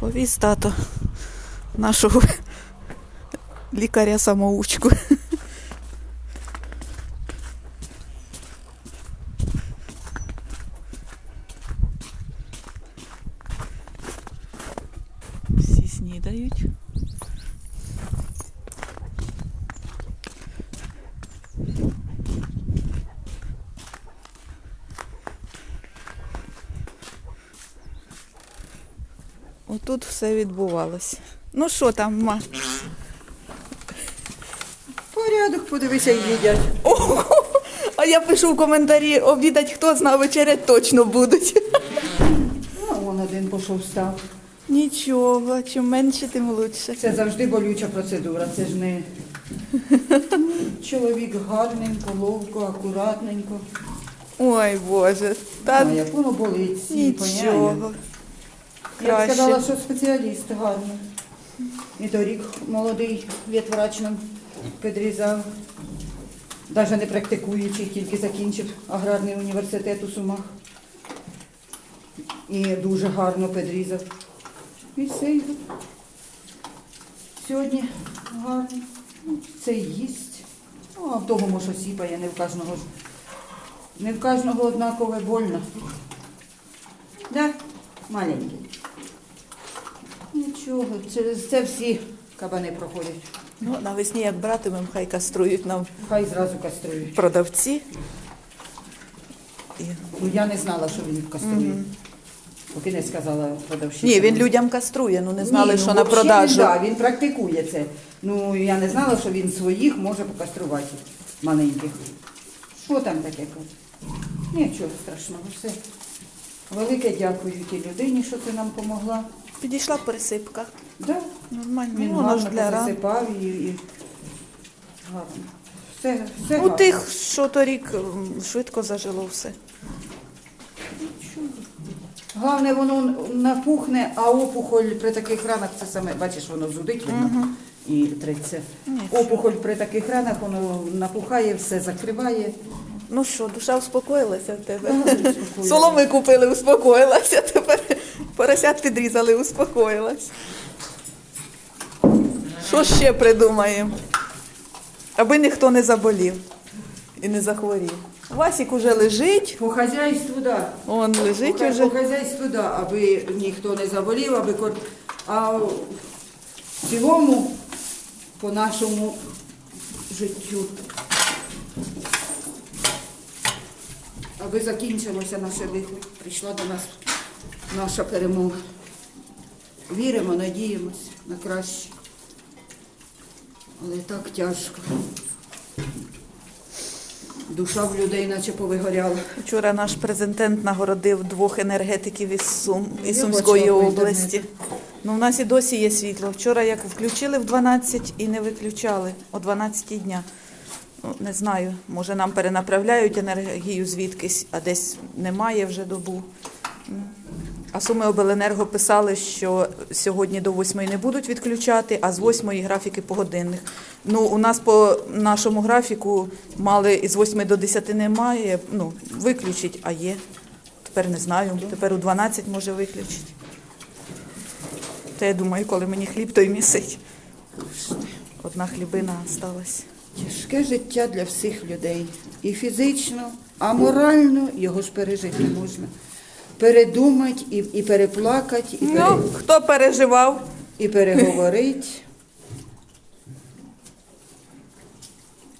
Повіз тато нашого лікаря-самоучку. Всі снідають. Отут все відбувалося. Ну що там, ма? Порядок, подивися, їдять. Ого! А я пишу в коментарі, обідать хто знає, вечерять точно будуть. Ну, вон один пішов став. Нічого, чим менше, тим лучше. Це завжди болюча процедура. Це ж не чоловік гарненько, ловко, акуратненько. Ой, Боже. Та А як воно болить, всі поняє. нічого. Я б Краще. сказала, що спеціаліст гарний. І торік молодий ветврач підрізав. Навіть не практикуючий, тільки закінчив аграрний університет у Сумах. І дуже гарно підрізав. І все. Сьогодні гарно. Ну, Це їсть. Ну, а в того може сіпає, не в кожного. ж- Не в кожного однакове больно. Да, маленький. Нічого, через це всі кабани проходять. Ну, навесні як братимем, хай каструють нам Хай зразу каструють. продавці. І... Ну я не знала, що він каструє. Поки не сказала продавщиця. Ні, він людям каструє, ну не знали, Ні, що ну, на взагалі продажу. Він, да, він практикує це. Ну я не знала, що він своїх може покаструвати маленьких. Що там таке? Нічого страшного, все. Велике дякую тій людині, що це нам допомогла. Підійшла пересипка. Да, Нормально. він Ну, воно ж гарно для ран. і, і гарно. Все, все У гарно. тих, що торік м, швидко зажило все. Головне, воно напухне, а опухоль при таких ранах це саме, бачиш, воно зудить видно і триться. Нічого. Опухоль при таких ранах воно напухає, все закриває. Ну що, душа успокоїлася в тебе? Соломи купили, успокоїлася. Тепер поросят підрізали, успокоїлась. Що ще придумаємо? Аби ніхто не заболів і не захворів. Васік уже лежить, По хазяйству, да. он лежить По, уже. по хазяйству, да, аби ніхто не заболів, аби кор... а в цілому по нашому життю. Аби закінчилося наше лихо, прийшла до нас наша перемога. Віримо, надіємося на краще. Але так тяжко. Душа в людей наче повигоряла. Вчора наш президент нагородив двох енергетиків із Сум із Сумської області. Ну, в нас і досі є світло. Вчора як включили в 12 і не виключали о 12 дня. Ну, не знаю, може нам перенаправляють енергію звідкись, а десь немає вже добу. А Суми Обленерго писали, що сьогодні до 8 не будуть відключати, а з 8 графіки погодинних. Ну, у нас по нашому графіку мали із 8 до 10 немає, ну, виключить, а є. Тепер не знаю. Тепер у 12 може виключити. Та я думаю, коли мені хліб, то й місить. Одна хлібина залишилась. Тяжке життя для всіх людей. І фізично, а морально його ж пережити можна. Передумати і, і переплакати, і, пере, Ну, хто переживав? і переговорити.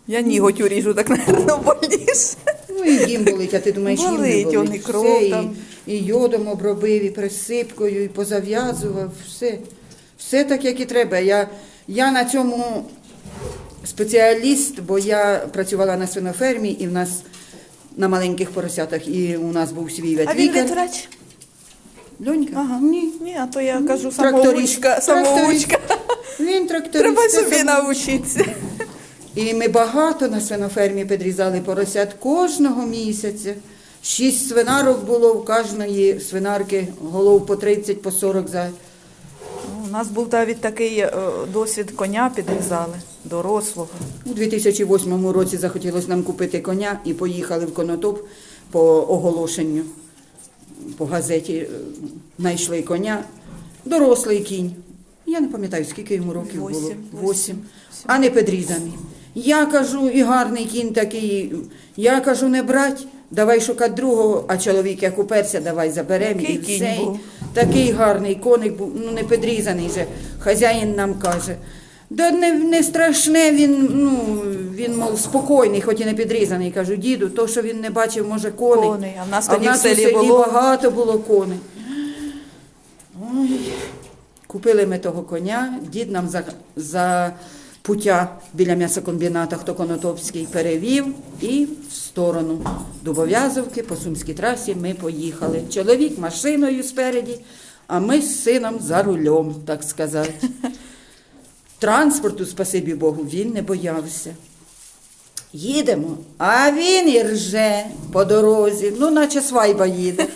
Я ніготь уріжу, так, напевно, больніше. Ну і їм болить, а ти думаєш, їм не Болить, болить. он і кров все, і, і йодом обробив, і присипкою, і позав'язував, все. Все так, як і треба. Я, я на цьому спеціаліст, бо я працювала на свинофермі, і в нас на маленьких поросятах, і у нас був свій А він ветлікар. ветврач? Льонька? Ага. Ні. Ні, а то я кажу самоучка. самоучка. Він тракторист. Треба собі навчитися. І ми багато на свинофермі підрізали поросят кожного місяця. Шість свинарок було в кожної свинарки, голов по 30, по 40 за. У нас був навіть такий е, досвід коня підрізали, дорослого. У 2008 році захотілося нам купити коня і поїхали в Конотоп по оголошенню. По газеті е, знайшли коня. дорослий кінь. Я не пам'ятаю, скільки йому років було. Восім. А не підрізаний. Я кажу, і гарний кінь такий. Я кажу, не брать, давай шукати другого, а чоловік як уперся, давай заберемо. Який і кінь все. був? Такий гарний коник був, ну не підрізаний же. Хазяїн нам каже. Да не, не страшне, він, ну, він, мов, спокійний, хоч і не підрізаний. Кажу, діду, то, що він не бачив, може, коней. Коней, а в нас тоді в селі було. багато було коней. Ой. Купили ми того коня, дід нам за, за пуття біля м'ясокомбіната, хто Конотопський, перевів і в сторону Дубов'язовки по Сумській трасі ми поїхали. Чоловік машиною спереді, а ми з сином за рулем, так сказати. Транспорту, спасибі Богу, він не боявся. Їдемо, а він і рже по дорозі, ну наче свайба їде.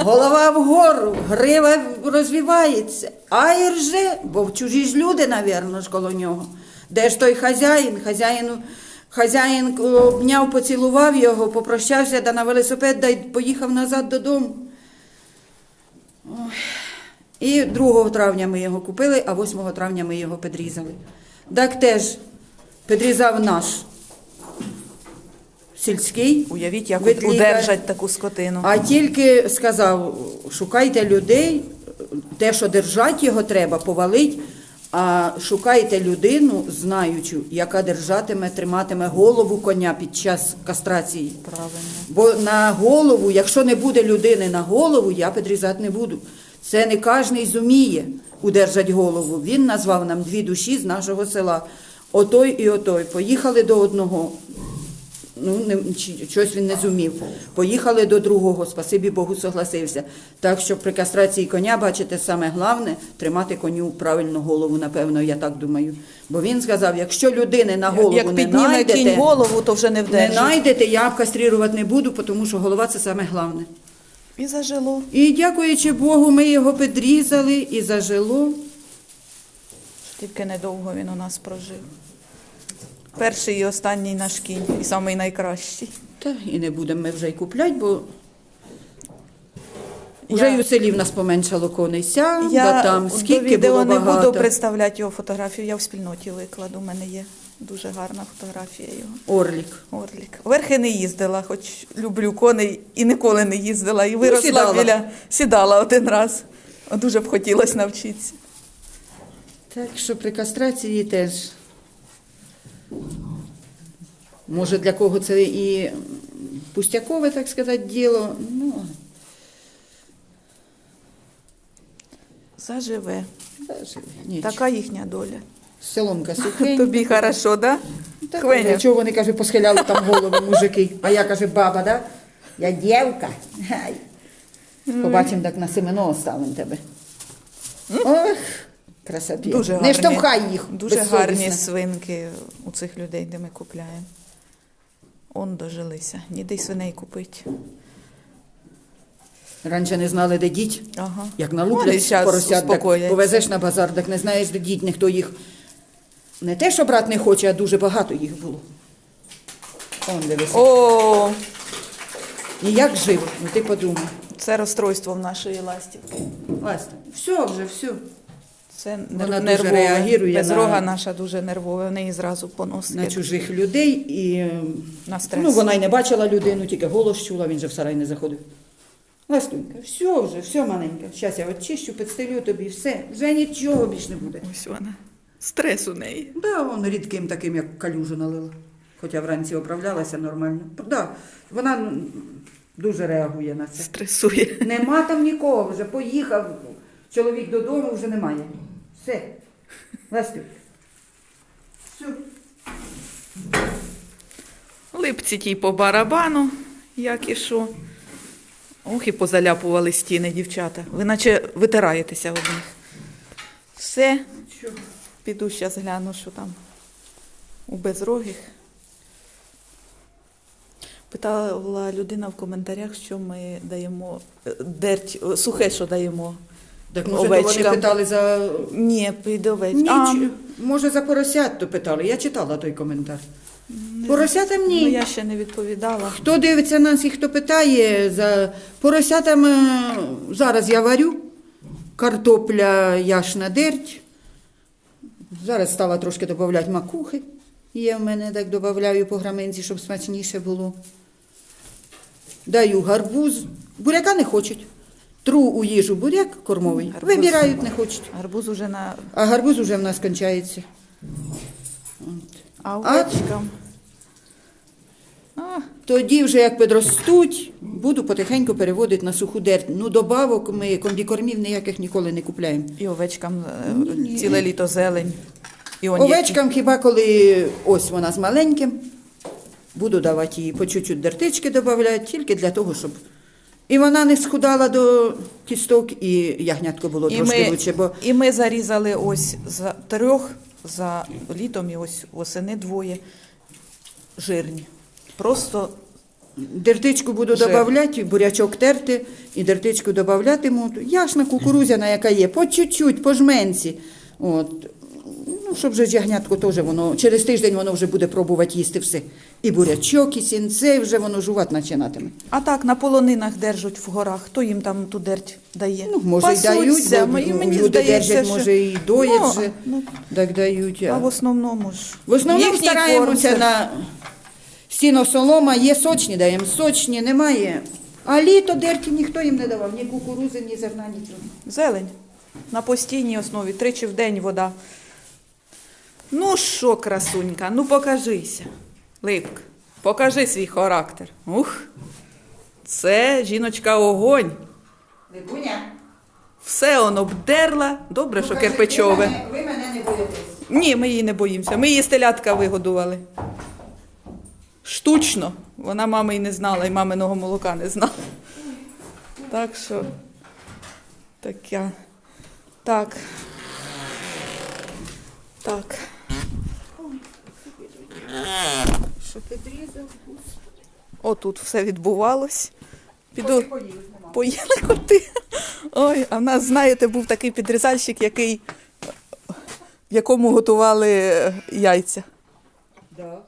Голова вгору, грива розвивається, а і рже, бо чужі ж люди, навірно, ж коло нього. Де ж той хазяїн? Хазяїну, хазяїн обняв, поцілував його, попрощався да на велосипед да й поїхав назад додому. Ой. І 2 травня ми його купили, а 8 травня ми його підрізали. Так теж підрізав наш сільський. Уявіть, як удержать таку скотину. А тільки сказав, шукайте людей, те, що держать його треба, повалить, а шукайте людину, знаючу, яка держатиме, триматиме голову коня під час кастрації. Правильно. Бо на голову, якщо не буде людини на голову, я підрізати не буду. Це не кожен зуміє удержати голову. Він назвав нам дві душі з нашого села. Отой і отой. Поїхали до одного. Ну, не, щось він не зумів. Поїхали до другого, спасибі Богу, согласився. Так що при кастрації коня, бачите, саме головне тримати коню правильно голову, напевно, я так думаю. Бо він сказав, якщо людини на голову Як не знайдете, кінь голову, то вже не не вдержить. знайдете, я кастрирувати не буду, тому що голова це саме головне. І зажило. І дякуючи Богу, ми його підрізали і зажило. Тільки недовго він у нас прожив. Перший і останній наш кінь, і самий найкращий. Та і не будемо ми вже й купляти, бо вже й у селі в нас поменшало коней ся, Я да там до скільки відео було не багато. буду представляти його фотографію, я в спільноті викладу. У мене є дуже гарна фотографія його. Орлік. Орлік. Верхи не їздила, хоч люблю коней і ніколи не їздила. І виросла Ну, сідала. біля сідала один раз. Дуже б хотілося навчитися. Так що при кастрації теж. Може, для кого це і пустякове, так сказати, діло. Ну, Заживе. ніч. Така їхня доля. Соломка сухенька. Тобі хорошо, да? Так, Хвеня. Чого вони, каже, посхиляли там голови мужики. А я, каже, баба, да? Я дівка. Гай. Побачимо, так на семено оставимо тебе. Ох, красоті. Дуже Не гарні, штовхай їх. Дуже гарні свинки у цих людей, де ми купляємо. Он дожилися. Ніде й свиней купить. Раніше не знали, де діть. Ага. Як налуплять щас поросят, так повезеш на базар, так не знаєш, де діть, ніхто їх. Не те, що брат не хоче, а дуже багато їх було. Он дивися. О, І як жив, ну ти подумай. це розстройство в нашої ластівки. Ласта, все вже, все. Це Вона нер- дуже реагує Безрога на- наша дуже нервова. В неї зразу поносить. на чужих людей і На стрес. ну, вона й не бачила людину, тільки голос чула, він же в сарай не заходив. Ластунька, все вже, все маленьке. Зараз я очищу, підстелю тобі, все. Вже нічого більш не буде. Ось вона. Стрес у неї. Да, вон рідким таким, як калюжу налила. Хоча вранці оправлялася нормально. Да, вона дуже реагує на це. Стресує. Нема там нікого, вже поїхав. Чоловік додому вже немає. Все. Ластюк. Все. Липці тій по барабану, як і що. Ох, і позаляпували стіни, дівчата. Ви наче витираєтеся об них. Все, Що? піду зараз гляну, що там у безрогих. Питала людина в коментарях, що ми даємо е, дерть, е, сухе, що даємо. Так може, то вони Овечкам. питали за. Ні, під овець. Ніч... А, Може, за поросят то питали. Я читала той коментар. Поросятам ні. ну, я ще не відповідала. Хто дивиться нас і хто питає за поросятам, е, зараз я варю. картопля яшна дерть. Зараз стала трошки додавати макухи. Є в мене, так додаю по граменці, щоб смачніше було. Даю гарбуз. Буряка не хочуть. Тру у їжу буряк кормовий. Гарбуз. Вибирають, не хочуть. Гарбуз уже на А гарбуз уже в нас кончається. а. А, Тоді, вже як підростуть, буду потихеньку переводити на суху дерть. Ну, добавок ми комбікормів ніяких ніколи не купляємо. і овечкам е, ціле літо зелень. І он Овечкам хіба коли ось вона з маленьким, буду давати їй по чуть-чуть дертички додавати, тільки для того, щоб і вона не схудала до кісток, і ягнятко було І трошки ми, лучше, бо і ми зарізали ось за трьох за літом і ось восени двоє жирні. Просто дертичку буду Жир. додавати, бурячок терти, і дертичку додаватиму. Яшна кукурузяна, яка є, по чуть-чуть, по жменці. От. Ну, щоб же ж ягнятко теж воно, через тиждень воно вже буде пробувати їсти все. І бурячок, і сінцей вже воно жувати починатиме. а так на полонинах держать в горах. Хто їм там ту дерть дає? Ну, може, і дають, бо і ну, мені люди здається, держать, що- може, і доять ну, вже. Ну, Так дають. а А в основному ж. в основному їхній стараємося корм, на сіно солома, є сочні, даємо сочні, немає. А літо дерті ніхто їм не давав, ні кукурузи, ні зерна, нічого. Зелень. На постійній основі, тричі в день вода. Ну що, красунька, ну покажися. Липка, покажи свій характер. Ух. Це жіночка огонь. Либуня, Все он обдерла. Добре, що кирпичове. Ви мене, ви мене не боїтесь. Ні, ми її не боїмося. Ми її з телятка вигодували. Штучно. Вона мами й не знала, і маминого молока не знала. Так що таке. Так. Так. Що підрізав. Отут все відбувалось. Піду. Поїли коти. Ой, а в нас, знаєте, був такий підрізальщик, який, якому готували е, яйця. Да.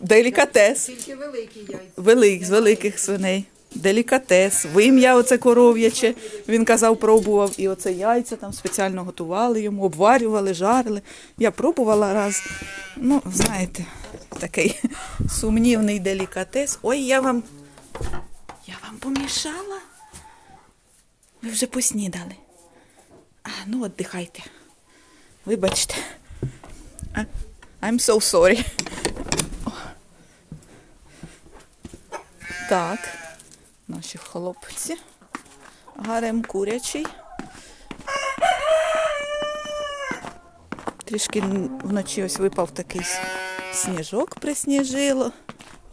Делікатес. Тільки великі яйця. Велик, з великих свиней. Делікатес, вим'я оце коров'яче. Він казав, пробував. І оце яйця там спеціально готували йому, обварювали, жарили. Я пробувала раз. Ну, знаєте, такий сумнівний делікатес. Ой, я вам. Я вам помішала. Ви вже поснідали. А, ну віддихайте. Вибачте. I'm so sorry. Так, наші хлопці. Гарем курячий. Трішки вночі ось випав такий сніжок присніжило.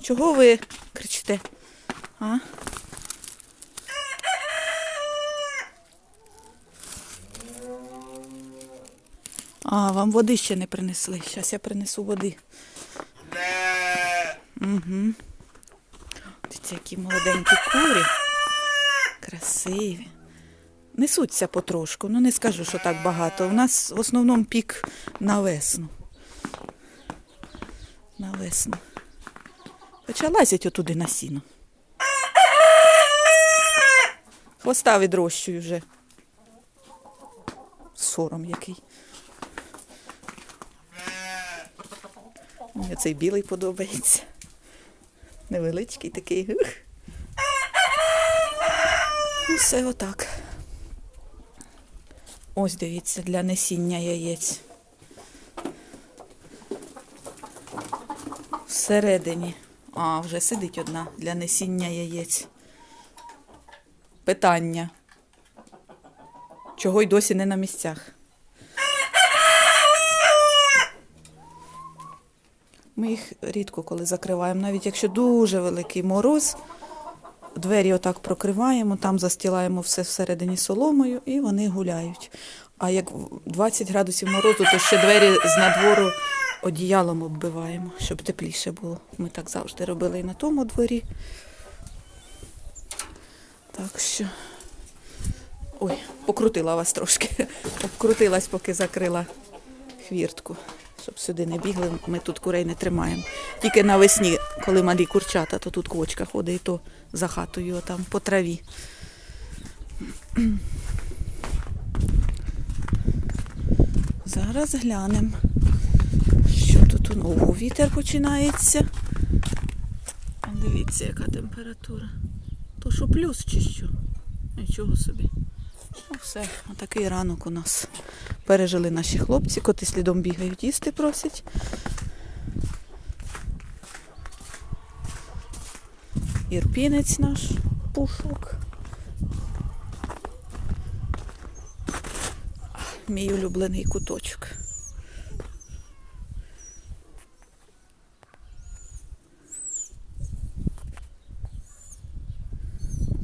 Чого ви кричите? А? А, вам води ще не принесли. Зараз я принесу води. Угу. Які молоденькі курі. Красиві. Несуться потрошку, ну не скажу, що так багато. У нас в основному пік на весну. На весну. Хоча лазять отуди на сіно. Хвоста відрощую вже. Сором який. Мені цей білий подобається. Невеличкий такий. Ух. Ну, отак. Ось дивіться, для несіння яєць. Всередині. А, вже сидить одна для несіння яєць. Питання. Чого й досі не на місцях? Ми їх рідко коли закриваємо, навіть якщо дуже великий мороз, двері отак прокриваємо, там застілаємо все всередині соломою і вони гуляють. А як 20 градусів морозу, то ще двері з надвору одіялом оббиваємо, щоб тепліше було. Ми так завжди робили і на тому дворі. Так що. Ой, покрутила вас трошки. Обкрутилась, поки закрила хвіртку. Щоб сюди не бігли, ми тут курей не тримаємо. Тільки навесні, коли малі курчата, то тут квочка ходить, і то за хатою там по траві. Зараз глянемо, що тут у нову вітер починається. Дивіться, яка температура. То що плюс чи що? Нічого собі. Ну все, отакий ранок у нас. Пережили наші хлопці, коти слідом бігають, їсти просять. Ірпінець наш пушок. Мій улюблений куточок.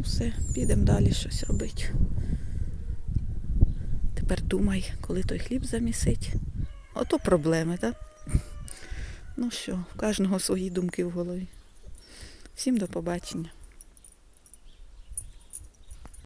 Все, підемо далі щось робити. Думай, коли той хліб замісить. Ото проблеми, так? Ну що, в кожного свої думки в голові. Всім до побачення.